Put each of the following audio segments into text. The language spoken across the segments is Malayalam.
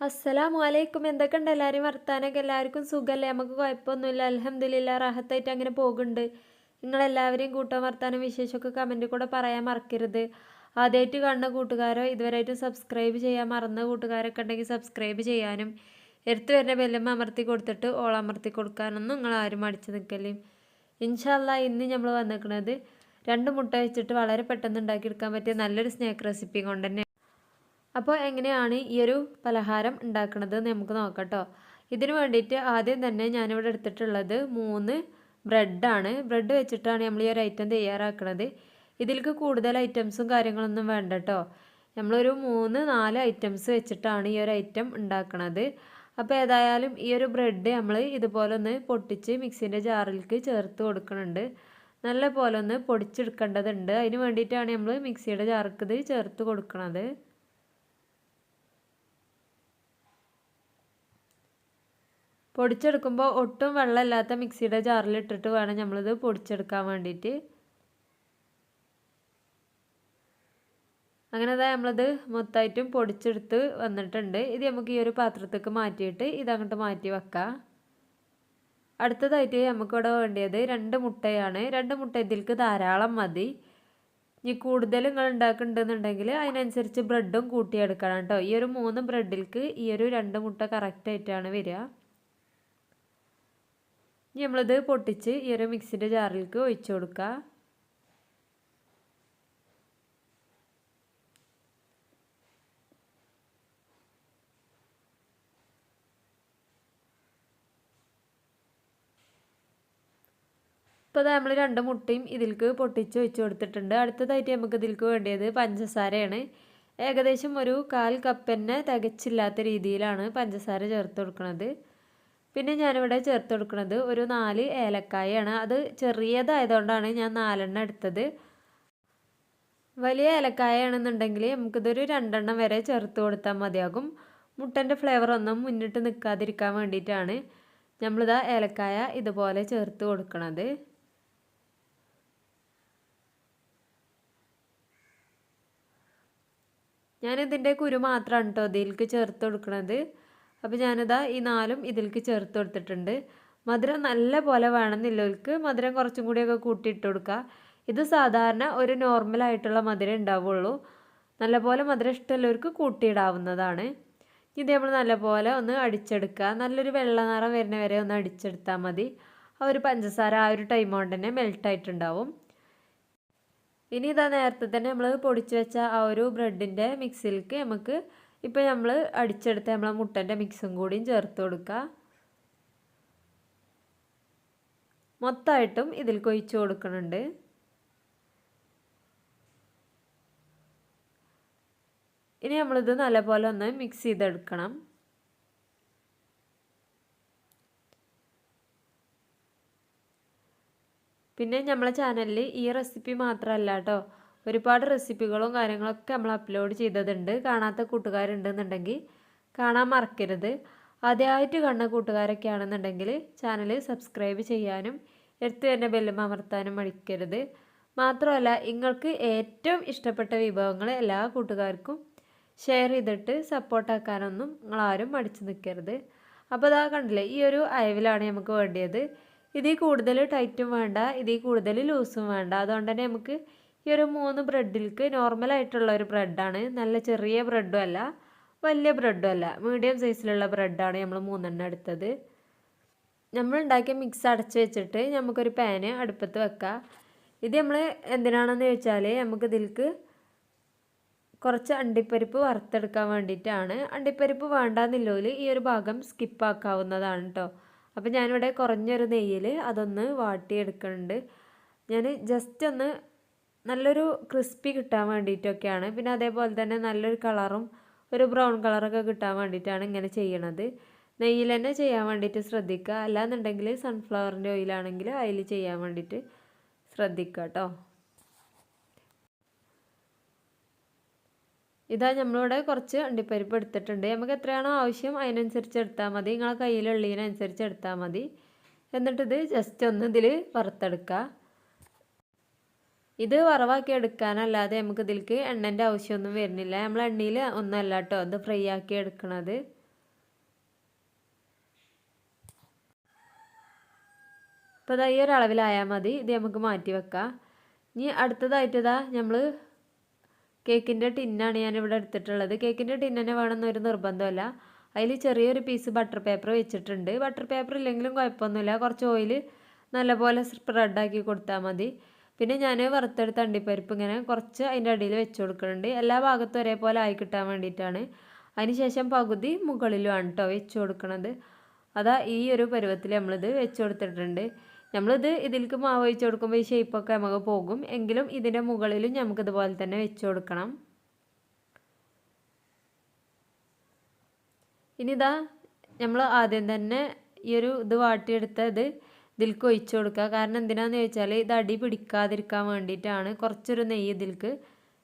അസ്സലാമു അലൈക്കും എന്തൊക്കെയുണ്ട്? എല്ലാവരും വർത്താനൊക്കെ എല്ലാവർക്കും സുഖമല്ലേ? നമുക്ക് കുഴപ്പമൊന്നുമില്ല. അലഹമ്മദില്ല റാഹത്തായിട്ട് അങ്ങനെ പോകുന്നുണ്ട്. നിങ്ങളെല്ലാവരെയും കൂട്ടാൻ വർത്താനം വിശേഷമൊക്കെ കമന്റിൽ കൂടെ പറയാൻ മറക്കരുത്. ആദ്യമായിട്ട് കാണുന്ന കൂട്ടുകാരോ ഇതുവരെയായിട്ടും സബ്സ്ക്രൈബ് ചെയ്യാൻ മറന്ന കൂട്ടുകാരൊക്കെ ഉണ്ടെങ്കിൽ സബ്സ്ക്രൈബ് ചെയ്യാനും എടുത്തു വരുന്ന ബെല്ലമ്മ അമർത്തി കൊടുത്തിട്ട് ഓളമർത്തി കൊടുക്കാനൊന്നും നിങ്ങൾ ആരും അടിച്ചു നിൽക്കല്ലേ. ഇൻഷാല്ല ഇന്ന് നമ്മൾ വന്നിരിക്കുന്നത് രണ്ട് മുട്ട വെച്ചിട്ട് വളരെ പെട്ടെന്ന് ഉണ്ടാക്കിയെടുക്കാൻ പറ്റിയ നല്ലൊരു സ്നാക്ക് റെസിപ്പി കൊണ്ട് തന്നെ അപ്പോൾ എങ്ങനെയാണ് ഈ ഒരു പലഹാരം ഉണ്ടാക്കുന്നത് നമുക്ക് നോക്കാം കേട്ടോ ഇതിന് വേണ്ടിയിട്ട് ആദ്യം തന്നെ ഞാനിവിടെ എടുത്തിട്ടുള്ളത് മൂന്ന് ബ്രെഡാണ്. ബ്രെഡ് വെച്ചിട്ടാണ് നമ്മൾ ഈ ഒരു ഐറ്റം തയ്യാറാക്കുന്നത് ഇതിലേക്ക് കൂടുതൽ ഐറ്റംസും കാര്യങ്ങളൊന്നും വേണ്ട കേട്ടോ നമ്മളൊരു മൂന്ന് നാല് ഐറ്റംസ് വെച്ചിട്ടാണ് ഈ ഒരു ഐറ്റം ഉണ്ടാക്കുന്നത് അപ്പോൾ ഏതായാലും ഈ ഒരു ബ്രെഡ് നമ്മൾ ഇതുപോലെ ഒന്ന് പൊട്ടിച്ച് മിക്സിന്റെ ജാറിലേക്ക് ചേർത്ത് കൊടുക്കുന്നുണ്ട് നല്ല പോലെ ഒന്ന് പൊടിച്ചെടുക്കേണ്ടതുണ്ട്. അതിന് വേണ്ടിയിട്ടാണ് നമ്മൾ മിക്സിയുടെ ജാർക്ക് ഇത് ചേർത്ത് കൊടുക്കുന്നത് പൊടിച്ചെടുക്കുമ്പോൾ ഒട്ടും വെള്ളമില്ലാത്ത മിക്സിയുടെ ജാറിലിട്ടിട്ട് വേണം നമ്മളിത് പൊടിച്ചെടുക്കാൻ വേണ്ടിയിട്ട് അങ്ങനെ അതാ നമ്മളിത് മൊത്തമായിട്ടും പൊടിച്ചെടുത്ത് വന്നിട്ടുണ്ട്. ഇത് നമുക്ക് ഈ ഒരു പാത്രത്തേക്ക് മാറ്റിയിട്ട് ഇതങ്ങോട്ട് മാറ്റി വെക്കാം. അടുത്തതായിട്ട് നമുക്കിവിടെ വേണ്ടിയത് രണ്ട് മുട്ടയാണ്. രണ്ട് മുട്ട ഇതിലേക്ക് ധാരാളം മതി. ഇനി കൂടുതൽ നിങ്ങൾ ഉണ്ടാക്കുന്നുണ്ടെന്നുണ്ടെങ്കിൽ അതിനനുസരിച്ച് ബ്രെഡും കൂട്ടിയെടുക്കണം കേട്ടോ. ഈ ഒരു മൂന്ന് ബ്രെഡിലേക്ക് ഈ ഒരു രണ്ട് മുട്ട കറക്റ്റായിട്ടാണ് വരിക. ഇനി നമ്മളിത് പൊട്ടിച്ച് ഈ ഒരു മിക്സിന്റെ ജാറിലേക്ക് ഒഴിച്ചു കൊടുക്കുക ഇപ്പോൾ നമ്മൾ രണ്ട് മുട്ടയും ഇതിലേക്ക് പൊട്ടിച്ച് ഒഴിച്ചു കൊടുത്തിട്ടുണ്ട്. അടുത്തതായിട്ട് നമുക്ക് ഇതിലേക്ക് വേണ്ടിയത് പഞ്ചസാരയാണ്. ഏകദേശം ഒരു കാൽ കപ്പ് തന്നെ തികച്ചില്ലാത്ത രീതിയിലാണ് പഞ്ചസാര ചേർത്ത് കൊടുക്കുന്നത് പിന്നെ ഞാനിവിടെ ചേർത്ത് കൊടുക്കുന്നത് ഒരു നാല് ഏലക്കായാണ്. അത് ചെറിയതായതുകൊണ്ടാണ് ഞാൻ നാലെണ്ണം എടുത്തത്. വലിയ ഏലക്കായാണെന്നുണ്ടെങ്കിൽ നമുക്കിതൊരു രണ്ടെണ്ണം വരെ ചേർത്ത് കൊടുത്താൽ മതിയാകും. മുട്ടന്റെ ഫ്ലേവർ ഒന്നും മുന്നിട്ട് നിൽക്കാതിരിക്കാൻ വേണ്ടിയിട്ടാണ് നമ്മളിതാ ഏലക്കായ ഇതുപോലെ ചേർത്ത് കൊടുക്കണത്. ഞാനിതിന്റെ കുരു മാത്രമാണ് കേട്ടോ ഇതിലേക്ക് ചേർത്ത് കൊടുക്കുന്നത് അപ്പോൾ ഞാനിതാ ഈ നാലും ഇതിലേക്ക് ചേർത്ത് കൊടുത്തിട്ടുണ്ട്. മധുരം നല്ല പോലെ വേണമെന്നില്ലവർക്ക് മധുരം കുറച്ചും കൂടിയൊക്കെ കൂട്ടിയിട്ട് കൊടുക്കുക ഇത് സാധാരണ ഒരു നോർമലായിട്ടുള്ള മധുരം ഉണ്ടാവുള്ളൂ. നല്ലപോലെ മധുരം ഇഷ്ടമുള്ളവർക്ക് കൂട്ടിയിടാവുന്നതാണ്. ഇത് നമ്മൾ നല്ലപോലെ ഒന്ന് അടിച്ചെടുക്കുക നല്ലൊരു വെള്ള നിറം വരുന്ന വരെ ഒന്ന് അടിച്ചെടുത്താൽ മതി. ആ ഒരു പഞ്ചസാര ആ ഒരു ടൈം കൊണ്ട് തന്നെ മെൽട്ടായിട്ടുണ്ടാവും ഇനി ഇതാ നേരത്തെ തന്നെ നമ്മൾ പൊടിച്ച് വെച്ച ആ ഒരു ബ്രെഡിന്റെ മിക്സിയിലേക്ക് നമുക്ക് ഇപ്പോൾ നമ്മൾ അടിച്ചെടുത്ത നമ്മളെ മുട്ടന്റെ മിക്സും കൂടിയും ചേർത്ത് കൊടുക്കുക മൊത്തമായിട്ടും ഇതിൽ കൊഴിച്ച് കൊടുക്കുന്നുണ്ട് ഇനി നമ്മളിത് നല്ലപോലെ ഒന്ന് മിക്സ് ചെയ്തെടുക്കണം. പിന്നെ നമ്മളെ ചാനലിൽ ഈ റെസിപ്പി മാത്രമല്ല കേട്ടോ ഒരുപാട് റെസിപ്പികളും കാര്യങ്ങളൊക്കെ നമ്മൾ അപ്ലോഡ് ചെയ്തതുണ്ട്. കാണാത്ത കൂട്ടുകാരുണ്ടെന്നുണ്ടെങ്കിൽ കാണാൻ മറക്കരുത്. ആദ്യമായിട്ട് കണ്ട കൂട്ടുകാരൊക്കെ ആണെന്നുണ്ടെങ്കിൽ ചാനൽ സബ്സ്ക്രൈബ് ചെയ്യാനും എടുത്തു തന്നെ ബെല്ലും അമർത്താനും മടിക്കരുത്. മാത്രമല്ല നിങ്ങൾക്ക് ഏറ്റവും ഇഷ്ടപ്പെട്ട വിഭവങ്ങൾ എല്ലാ കൂട്ടുകാർക്കും ഷെയർ ചെയ്തിട്ട് സപ്പോർട്ടാക്കാനൊന്നും നിങ്ങളാരും മടിച്ചു നിൽക്കരുത് അപ്പോൾ അതാ കണ്ടില്ലേ ഈ ഒരു അയവിലാണ് നമുക്ക് വേണ്ടിയത്. ഇതിൽ കൂടുതൽ ടൈറ്റും വേണ്ട ഇതിൽ കൂടുതൽ ലൂസും വേണ്ട. അതുകൊണ്ട് തന്നെ നമുക്ക് ഈ ഒരു മൂന്ന് ബ്രെഡിലേക്ക് നോർമലായിട്ടുള്ള ഒരു ബ്രെഡാണ് നല്ല ചെറിയ ബ്രെഡും അല്ല വലിയ ബ്രെഡും അല്ല. മീഡിയം സൈസിലുള്ള ബ്രെഡാണ് നമ്മൾ മൂന്നെണ്ണം എടുത്തത്. നമ്മൾ ഉണ്ടാക്കിയ മിക്സ് അടച്ച് വെച്ചിട്ട് നമുക്കൊരു പാന് അടുപ്പത്ത് വെക്കാം. ഇത് നമ്മൾ എന്തിനാണെന്ന് ചോദിച്ചാൽ നമുക്ക് ഇതിലേക്ക് കുറച്ച് അണ്ടിപ്പരിപ്പ് വറുത്തെടുക്കാൻ വേണ്ടിയിട്ടാണ്. അണ്ടിപ്പരിപ്പ് വേണ്ടാന്നില്ലോൽ ഈ ഒരു ഭാഗം സ്കിപ്പാക്കാവുന്നതാണ് കേട്ടോ അപ്പോൾ ഞാനിവിടെ കുറഞ്ഞൊരു നെയ്യിൽ അതൊന്ന് വാട്ടിയെടുക്കുന്നുണ്ട്. ഞാൻ ജസ്റ്റ് ഒന്ന് നല്ലൊരു ക്രിസ്പി കിട്ടാൻ വേണ്ടിയിട്ടൊക്കെയാണ്. പിന്നെ അതേപോലെ തന്നെ നല്ലൊരു കളറും ഒരു ബ്രൗൺ കളറൊക്കെ കിട്ടാൻ വേണ്ടിയിട്ടാണ് ഇങ്ങനെ ചെയ്യണത്. നെയ്യിൽ തന്നെ ചെയ്യാൻ വേണ്ടിയിട്ട് ശ്രദ്ധിക്കുക. അല്ലാന്നുണ്ടെങ്കിൽ സൺഫ്ലവറിന്റെ ഓയിലാണെങ്കിൽ അതിൽ ചെയ്യാൻ വേണ്ടിയിട്ട് ശ്രദ്ധിക്കുക കേട്ടോ. ഇതാ നമ്മളിവിടെ കുറച്ച് അണ്ടിപ്പരിപ്പ് എടുത്തിട്ടുണ്ട്. നമുക്ക് എത്രയാണോ ആവശ്യം അതിനനുസരിച്ച് എടുത്താൽ മതി. നിങ്ങളെ കയ്യിലുള്ളതിനനുസരിച്ച് എടുത്താൽ മതി. എന്നിട്ടിത് ജസ്റ്റ് ഒന്ന് ഇതിൽ വറുത്തെടുക്കുക. ഇത് വറവാക്കി എടുക്കാനല്ലാതെ നമുക്ക് ഇതിലേക്ക് എണ്ണന്റെ ആവശ്യമൊന്നും വരുന്നില്ല. നമ്മൾ എണ്ണയിൽ ഒന്നല്ല കേട്ടോ ഇത് ഫ്രൈ ആക്കി എടുക്കണത്. അപ്പോൾ ഇതാ ഈ ഒരളവിലായാൽ മതി. ഇത് നമുക്ക് മാറ്റി വെക്കാം. ഇനി അടുത്തതായിട്ടതാ നമ്മൾ കേക്കിന്റെ ടിന്നാണ് ഞാനിവിടെ എടുത്തിട്ടുള്ളത്. കേക്കിന്റെ ടിന്നെ വേണമെന്നൊരു നിർബന്ധമല്ല. അതിൽ ചെറിയൊരു പീസ് ബട്ടർ പേപ്പർ വെച്ചിട്ടുണ്ട്. ബട്ടർ പേപ്പർ ഇല്ലെങ്കിലും കുഴപ്പമൊന്നുമില്ല. കുറച്ച് ഓയിൽ നല്ലപോലെ സ്പ്രെഡാക്കി കൊടുത്താൽ മതി. പിന്നെ ഞാൻ വറുത്തെടുത്ത അണ്ടിപ്പരിപ്പ് ഇങ്ങനെ കുറച്ച് അതിന്റെ അടിയിൽ വെച്ച് കൊടുക്കുന്നുണ്ട്. എല്ലാ ഭാഗത്തും ഒരേപോലെ ആയി കിട്ടാൻ വേണ്ടിയിട്ടാണ്. അതിനുശേഷം പകുതി മുകളിലുമാണ് കേട്ടോ വെച്ച് കൊടുക്കണത്. അതാ ഈ ഒരു പരുവത്തിൽ നമ്മളിത് വെച്ച് കൊടുത്തിട്ടുണ്ട്. നമ്മളിത് ഇതിലേക്ക് മാവ് ഒഴിച്ച് കൊടുക്കുമ്പോൾ ഈ ഷേപ്പൊക്കെ നമുക്ക് പോകും. എങ്കിലും ഇതിന്റെ മുകളിലും നമുക്കിതുപോലെ തന്നെ വെച്ച് കൊടുക്കണം. ഇനിതാ നമ്മൾ ആദ്യം തന്നെ ഈ ഒരു ഇത് വാട്ടിയെടുത്ത ഇത് ഇതിലേക്ക് ഒഴിച്ച് കൊടുക്കുക. കാരണം എന്തിനാന്ന് ചോദിച്ചാൽ ഇത് അടി പിടിക്കാതിരിക്കാൻ വേണ്ടിയിട്ടാണ് കുറച്ചൊരു നെയ്യ് ഇതിൽക്ക്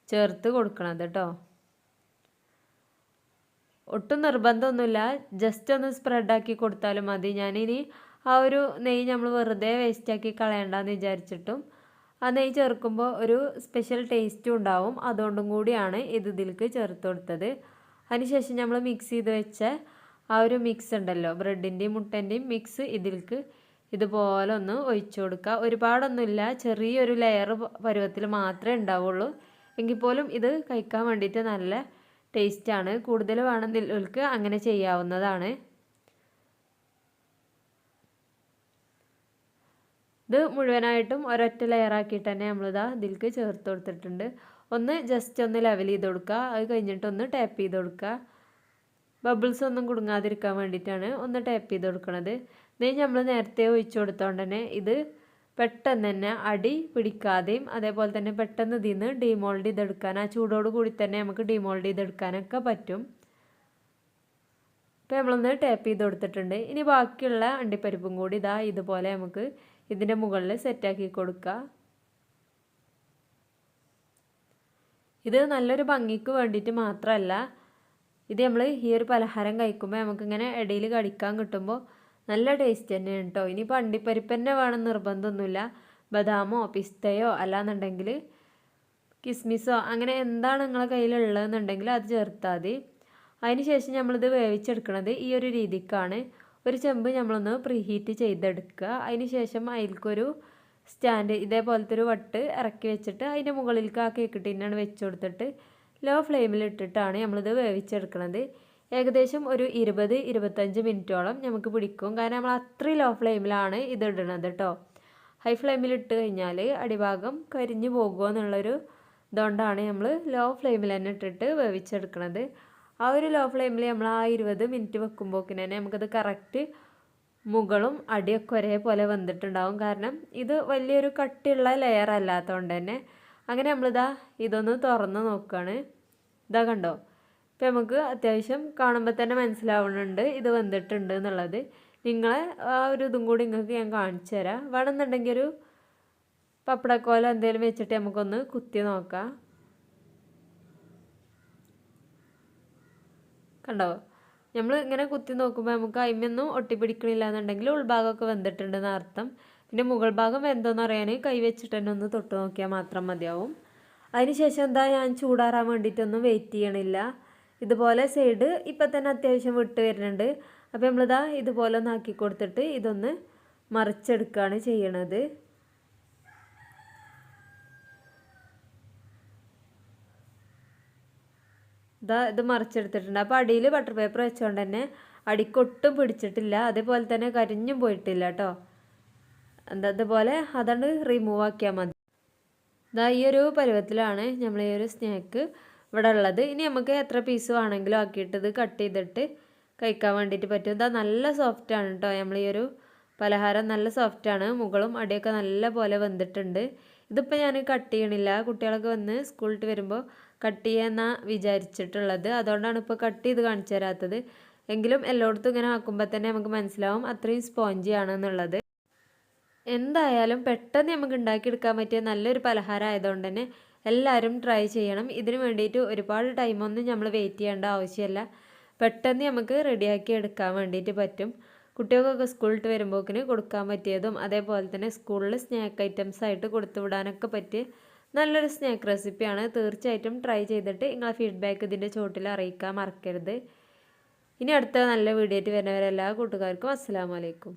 ചേർത്ത് കൊടുക്കണത് കേട്ടോ ഒട്ടും നിർബന്ധമൊന്നുമില്ല. ജസ്റ്റ് ഒന്ന് സ്പ്രെഡാക്കി കൊടുത്താലും മതി. ഞാനിനി ആ ഒരു നെയ്യ് നമ്മൾ വെറുതെ വേസ്റ്റാക്കി കളയണ്ടെന്ന് വിചാരിച്ചിട്ടും ആ നെയ്യ് ചേർക്കുമ്പോൾ ഒരു സ്പെഷ്യൽ ടേസ്റ്റും ഉണ്ടാവും. അതുകൊണ്ടും കൂടിയാണ് ഇത് ഇതിലേക്ക് ചേർത്ത് കൊടുത്തത്. അതിനുശേഷം നമ്മൾ മിക്സ് ചെയ്ത് വെച്ച ആ ഒരു മിക്സ് ഉണ്ടല്ലോ. ബ്രെഡിന്റെയും മുട്ടന്റെയും മിക്സ് ഇതിലേക്ക് ഇതുപോലെ ഒന്ന് ഒഴിച്ചു കൊടുക്കുക. ഒരുപാടൊന്നുമില്ല. ചെറിയൊരു ലെയർ പരുവത്തിൽ മാത്രമേ ഉണ്ടാവുള്ളൂ. എങ്കിൽ പോലും ഇത് കഴിക്കാൻ വേണ്ടിയിട്ട് നല്ല ടേസ്റ്റാണ് കൂടുതൽ വേണമെന്നുള്ളവർക്ക് അങ്ങനെ ചെയ്യാവുന്നതാണ്. ഇത് മുഴുവനായിട്ടും ഒരൊറ്റ ലെയറാക്കിയിട്ട് തന്നെ നമ്മളിതാ ഇതിലേക്ക് ചേർത്ത് കൊടുത്തിട്ടുണ്ട്. ഒന്ന് ജസ്റ്റ് ഒന്ന് ലെവൽ ചെയ്ത് കൊടുക്കുക. അത് കഴിഞ്ഞിട്ട് ഒന്ന് ടാപ്പ് ചെയ്ത് കൊടുക്കുക. ബബിൾസ് ഒന്നും കുടുങ്ങാതിരിക്കാൻ വേണ്ടിയിട്ടാണ് ഒന്ന് ടാപ്പ് ചെയ്ത് കൊടുക്കണത്. നെയ്യ് നമ്മൾ നേരത്തെ ഒഴിച്ചു കൊടുത്തോണ്ട് തന്നെ ഇത് പെട്ടെന്ന് തന്നെ അടി പിടിക്കാതെയും അതേപോലെ തന്നെ പെട്ടെന്ന് ഇതിൽ നിന്ന് ഡീമോൾഡ് ചെയ്തെടുക്കാൻ ആ ചൂടോട് കൂടി തന്നെ നമുക്ക് ഡീമോൾഡ് ചെയ്തെടുക്കാനൊക്കെ പറ്റും. ഇപ്പോൾ നമ്മളൊന്ന് ടാപ്പ് ചെയ്ത് കൊടുത്തിട്ടുണ്ട്. ഇനി ബാക്കിയുള്ള അണ്ടിപ്പരിപ്പും കൂടി ഇതാ ഇതുപോലെ നമുക്ക് ഇതിന്റെ മുകളിൽ സെറ്റാക്കി കൊടുക്കുക ഇത് നല്ലൊരു ഭംഗിക്ക് വേണ്ടിയിട്ട് മാത്രമല്ല ഇത് നമ്മൾ ഈ ഒരു പലഹാരം കഴിക്കുമ്പോൾ നമുക്കിങ്ങനെ ഇടയിൽ കടിക്കാൻ കിട്ടുമ്പോൾ നല്ല ടേസ്റ്റ് തന്നെയാണ് കേട്ടോ ഇനിയിപ്പോൾ അണ്ടിപ്പരിപ്പ് തന്നെ വേണം നിർബന്ധമൊന്നുമില്ല ബദാമോ പിസ്തയോ അല്ലാന്നുണ്ടെങ്കിൽ കിസ്മിസോ അങ്ങനെ എന്താണ് നിങ്ങളെ കയ്യിലുള്ളതെന്നുണ്ടെങ്കിൽ അത് ചേർത്താൽ മതി. അതിന് ശേഷം നമ്മളിത് വേവിച്ചെടുക്കണത് ഈ ഒരു രീതിക്കാണ്. ഒരു ചെമ്പ് നമ്മളൊന്ന് പ്രീഹീറ്റ് ചെയ്തെടുക്കുക. അതിന് ശേഷം അതിൽക്കൊരു സ്റ്റാൻഡ് ഇതേപോലത്തെ ഒരു വട്ട് ഇറക്കി വെച്ചിട്ട് അതിന്റെ മുകളിലേക്ക് ആ കേക്ക് ടിന്നാണ് വെച്ച് കൊടുത്തിട്ട് ലോ ഫ്ലെയിമിൽ ഇട്ടിട്ടാണ് നമ്മളിത് വേവിച്ചെടുക്കുന്നത് ഏകദേശം ഒരു ഇരുപത് ഇരുപത്തഞ്ച് മിനിറ്റോളം നമുക്ക് പിടിക്കും. കാരണം നമ്മൾ അത്രയും ലോ ഫ്ലെയിമിലാണ് ഇത് ഇടുന്നത് കേട്ടോ ഹൈ ഫ്ലെയിമിൽ ഇട്ട് കഴിഞ്ഞാൽ അടിഭാഗം കരിഞ്ഞു പോകുമോ എന്നുള്ളൊരു ഇതുകൊണ്ടാണ് നമ്മൾ ലോ ഫ്ലെയിമിൽ തന്നെ ഇട്ടിട്ട് വേവിച്ചെടുക്കുന്നത് ആ ഒരു ലോ ഫ്ലെയിമിൽ നമ്മൾ ആ ഇരുപത് മിനിറ്റ് വെക്കുമ്പോക്കിന് തന്നെ നമുക്കത് കറക്റ്റ് മുകളും അടിയൊക്കെ ഒരേപോലെ വന്നിട്ടുണ്ടാവും. കാരണം ഇത് വലിയൊരു കട്ടിയുള്ള ലെയർ അല്ലാത്തതുകൊണ്ട് തന്നെ. അങ്ങനെ നമ്മളിതാ ഇതൊന്ന് തുറന്ന് നോക്കുകയാണ് ഇതാ കണ്ടോ? ഇപ്പം നമുക്ക് അത്യാവശ്യം കാണുമ്പോൾ തന്നെ മനസ്സിലാവുന്നുണ്ട് ഇത് വന്നിട്ടുണ്ട് എന്നുള്ളത്. നിങ്ങളെ ആ ഒരു ഇതും കൂടി നിങ്ങൾക്ക് ഞാൻ കാണിച്ചു തരാം. വേണമെന്നുണ്ടെങ്കിൽ ഒരു പപ്പടക്കോല എന്തെങ്കിലും വെച്ചിട്ട് നമുക്കൊന്ന് കുത്തി നോക്കാം. കണ്ടോ? നമ്മൾ ഇങ്ങനെ കുത്തി നോക്കുമ്പോൾ നമുക്ക് അയിമൊന്നും ഒട്ടിപ്പിടിക്കണില്ല എന്നുണ്ടെങ്കിൽ ഉൾഭാഗമൊക്കെ വെന്തിട്ടുണ്ടെന്ന് അർത്ഥം. പിന്നെ മുകൾ ഭാഗം വെന്തോന്ന് അറിയാൻ കൈ വെച്ചിട്ട് തന്നെ ഒന്ന് തൊട്ട് നോക്കിയാൽ മാത്രം മതിയാവും. അതിനുശേഷം എന്താ ഞാൻ ചൂടാറാൻ വേണ്ടിയിട്ടൊന്നും വെയിറ്റ് ചെയ്യണില്ല. ഇതുപോലെ സൈഡ് ഇപ്പം തന്നെ അത്യാവശ്യം വിട്ട് വരുന്നുണ്ട്. അപ്പോൾ നമ്മളിതാ ഇതുപോലെ ഒന്ന് ആക്കി കൊടുത്തിട്ട് ഇതൊന്ന് മറിച്ചെടുക്കുകയാണ് ചെയ്യണത്. ഇതാ ഇത് മറിച്ചെടുത്തിട്ടുണ്ട്. അപ്പോൾ അടിയിൽ ബട്ടർ പേപ്പർ വെച്ചുകൊണ്ട് തന്നെ അടിക്കൊട്ടും പിടിച്ചിട്ടില്ല. അതേപോലെ തന്നെ കരിഞ്ഞും പോയിട്ടില്ല കേട്ടോ. എന്താ അതുപോലെ അതാണ് റിമൂവ് ആക്കിയാൽ മതി. ഇതാ ഈ ഒരു പരുവത്തിലാണ് നമ്മൾ ഈ ഒരു സ്നാക്ക് ഇവിടെ ഉള്ളത് ഇനി നമുക്ക് എത്ര പീസ് വേണമെങ്കിലും ആക്കിയിട്ട് ഇത് കട്ട് ചെയ്തിട്ട് കഴിക്കാൻ വേണ്ടിയിട്ട് പറ്റും. ഇതാ നല്ല സോഫ്റ്റാണ് കേട്ടോ നമ്മൾ ഈ ഒരു പലഹാരം നല്ല സോഫ്റ്റാണ് മുകളും അടിയൊക്കെ നല്ല പോലെ വെന്തിട്ടുണ്ട്. ഇതിപ്പോൾ ഞാൻ കട്ട് ചെയ്യണില്ല. കുട്ടികളൊക്കെ വന്ന് സ്കൂളിൽ വരുമ്പോൾ കട്ട് ചെയ്യാമെന്നാണ് വിചാരിച്ചിട്ടുള്ളത്. അതുകൊണ്ടാണ് ഇപ്പോൾ കട്ട് ചെയ്ത് കാണിച്ചു തരാത്തത്. എങ്കിലും എല്ലായിടത്തും ഇങ്ങനെ ആക്കുമ്പോൾ തന്നെ നമുക്ക് മനസ്സിലാവും അത്രയും സ്പോഞ്ചി ആണെന്നുള്ളത് എന്തായാലും പെട്ടെന്ന് നമുക്ക് ഉണ്ടാക്കിയെടുക്കാൻ പറ്റിയ നല്ലൊരു പലഹാരം ആയതുകൊണ്ട് തന്നെ എല്ലാവരും ട്രൈ ചെയ്യണം. ഇതിന് വേണ്ടിയിട്ട് ഒരുപാട് ടൈമൊന്നും നമ്മൾ വെയിറ്റ് ചെയ്യേണ്ട ആവശ്യമില്ല. പെട്ടെന്ന് നമുക്ക് റെഡിയാക്കി എടുക്കാൻ വേണ്ടിയിട്ട് പറ്റും. കുട്ടികൾക്കൊക്കെ സ്കൂളിൽ വരുമ്പോക്കിന് കൊടുക്കാൻ പറ്റിയതും അതേപോലെ തന്നെ സ്കൂളിൽ സ്നാക്ക് ഐറ്റംസ് ആയിട്ട് കൊടുത്തു വിടാനൊക്കെ പറ്റിയ നല്ലൊരു സ്നാക്ക് റെസിപ്പിയാണ് തീർച്ചയായിട്ടും ട്രൈ ചെയ്തിട്ട് നിങ്ങളെ ഫീഡ്ബാക്ക് ഇതിന്റെ ചോട്ടിൽ അറിയിക്കാൻ മറക്കരുത്. ഇനി അടുത്ത നല്ല വീഡിയോ ആയിട്ട് വരുന്നവരെല്ലാ കൂട്ടുകാർക്കും അസ്സാം വലൈക്കും